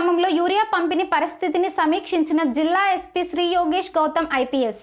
గ్రామంలో యూరియా పంపిణీ పరిస్థితిని సమీక్షించిన జిల్లా ఎస్పీ శ్రీ యోగేష్ గౌతమ్ ఐపీఎస్.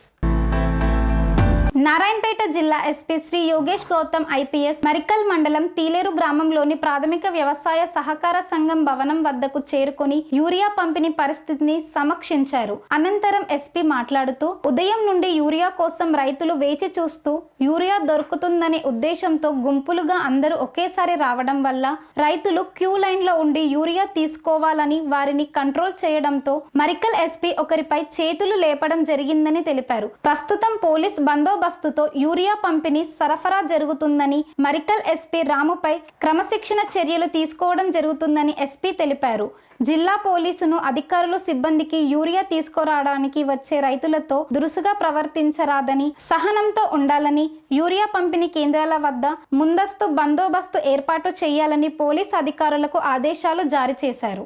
నారాయణపేట జిల్లా ఎస్పీ శ్రీ యోగేష్ గౌతమ్ ఐపీఎస్ మరికల్ మండలం తీలేరు గ్రామంలోని ప్రాథమిక వ్యవసాయ సహకార సంఘం భవనం వద్దకు చేరుకొని యూరియా పంపిణీ పరిస్థితిని సమీక్షించారు. అనంతరం ఎస్పీ మాట్లాడుతూ ఉదయం నుండి యూరియా కోసం రైతులు వేచి చూస్తూ యూరియా దొరుకుతుందనే ఉద్దేశంతో గుంపులుగా అందరూ ఒకేసారి రావడం వల్ల రైతులు క్యూ లైన్లో ఉండి యూరియా తీసుకోవాలని వారిని కంట్రోల్ చేయడంతో మరికల్ ఎస్పీ ఒకరిపై చేతులు లేపడం జరిగిందని తెలిపారు. ప్రస్తుతం పోలీస్ బందోబస్తు బందోబస్తుతో యూరియా పంపిణీ సరఫరా జరుగుతుందని మరికల్ ఎస్పీ రాముపై క్రమశిక్షణ చర్యలు తీసుకోవడం జరుగుతుందని ఎస్పీ తెలిపారు. జిల్లా పోలీసును అధికారులు సిబ్బందికి యూరియా తీసుకురావడానికి వచ్చే రైతులతో దురుసుగా ప్రవర్తించరాదని సహనంతో ఉండాలని యూరియా పంపిణీ కేంద్రాల వద్ద ముందస్తు బందోబస్తు ఏర్పాటు చేయాలని పోలీస్ అధికారులకు ఆదేశాలు జారీ చేశారు.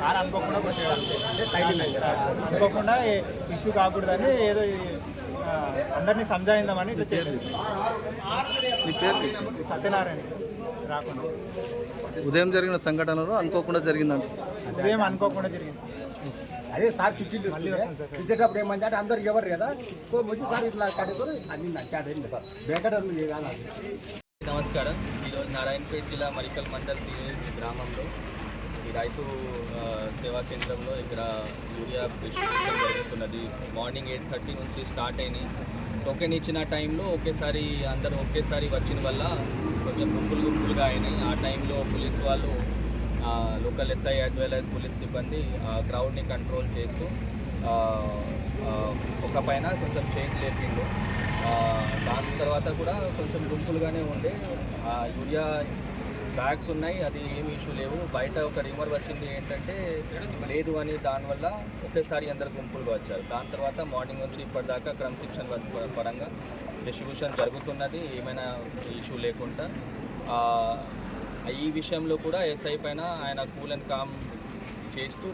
సార్ అనుకోకుండా కొట్టాడు అంటే టైటిల్ అయితే అనుకోకుండా ఇష్యూ కాకూడదని ఏదో అందరినీ సంజాయిందామని ఇట్లా చేయలేదు. సత్యనారాయణ రాకుండా. ఉదయం జరిగిన సంఘటనలో అనుకోకుండా జరిగిందంట. ఉదయం అనుకోకుండా జరిగింది. అదే సార్ చుట్టూ. ఇచ్చేటప్పుడు ఏమంటే అంటే అందరికి ఎవరు కదా? వచ్చి సార్ ఇట్లా కట్టుకొని అన్ని నచ్చాడు కాదు. నమస్కారం. ఈరోజు నారాయణపేట జిల్లా మరికల్ మండల్ గ్రామంలో ఈ రైతు సేవా కేంద్రంలో ఇక్కడ యూరియా డిస్ట్రిబ్యూషన్ జరుగుతున్నది. మార్నింగ్ ఎయిట్ థర్టీ నుంచి స్టార్ట్ అయినాయి. టోకెన్ ఇచ్చిన టైంలో ఒకేసారి అందరూ ఒకేసారి వచ్చిన వల్ల కొంచెం గుంపులు గుంపులుగా అయినాయి. ఆ టైంలో పోలీస్ వాళ్ళు local SI as well as police సిబ్బంది ఆ క్రౌడ్ని కంట్రోల్ చేస్తూ ఒక పైన కొంచెం చేంజ్ లేపిండు దాని తర్వాత కూడా కొంచెం గుంపులుగానే ఉండే. ఆ యూరియా బ్యాగ్స్ ఉన్నాయి అది ఏమి ఇష్యూ లేవు. బయట ఒక రిమర్ వచ్చింది ఏంటంటే లేదు అని దానివల్ల ఒకేసారి అందరు గుంపులుగా వచ్చారు. దాని తర్వాత మార్నింగ్ నుంచి ఇప్పటిదాకా క్రమశిక్షణ పరంగా డిస్ట్రిబ్యూషన్ జరుగుతున్నది ఏమైనా ఇష్యూ లేకుండా. ఈ విషయంలో కూడా ఎస్ఐ పైన ఆయన కూల్ అండ్ కామ్ చేస్తూ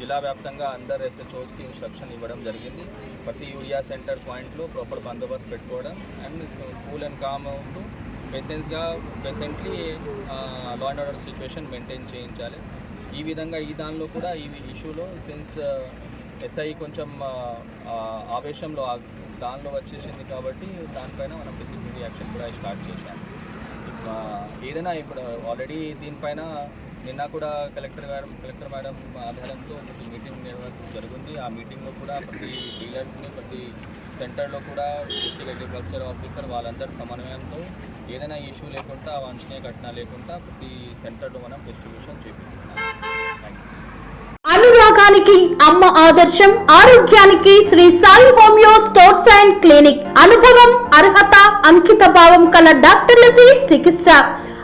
జిల్లా వ్యాప్తంగా అందరు ఎస్హెచ్ఓస్కి ఇన్స్ట్రక్షన్ ఇవ్వడం జరిగింది. ప్రతి యూరియా సెంటర్ పాయింట్లో ప్రాపర్ బందోబస్తు పెట్టుకోవడం అండ్ కూల్ అండ్ కామ్ ఉంటూ పేషెంట్స్గా presently law and order situation maintain చేయించాలి. ఈ విధంగా ఈ దానిలో కూడా ఈ ఇష్యూలో సిన్స్ ఎస్ఐ కొంచెం ఆవేశంలో దానిలో వచ్చేసింది కాబట్టి దానిపైన మనం డిసిప్లినరీ యాక్షన్ కూడా స్టార్ట్ చేశాం ఏదైనా ఇప్పుడు ఆల్రెడీ దీనిపైన నిన్న కూడా కలెక్టర్ గారు కలెక్టర్ మేడం ఆధారంతో ఒక మీటింగ్ నిర్వహించడం జరిగింది. ఆ మీటింగ్లో కూడా ప్రతి డీలర్స్ని ప్రతి సెంటర్లో కూడా డిస్ట్రిక్ట్ అగ్రికల్చర్ ఆఫీసర్ వాళ్ళందరి సమన్వయంతో ఏదైనా ఇష్యూ లేకుండా వాంఛనీయ ఘటన లేకుండా ప్రతి సెంటర్లో మనం డిస్ట్రిబ్యూషన్ చేపిస్తున్నాం. అనురాగానికి అమ్మ ఆదర్శం ఆరోగ్యానికి Shri Sai homeo sports and clinic. అనుభవం అర్హత అంకిత భావం కల డాక్టర్లచే చికిత్స.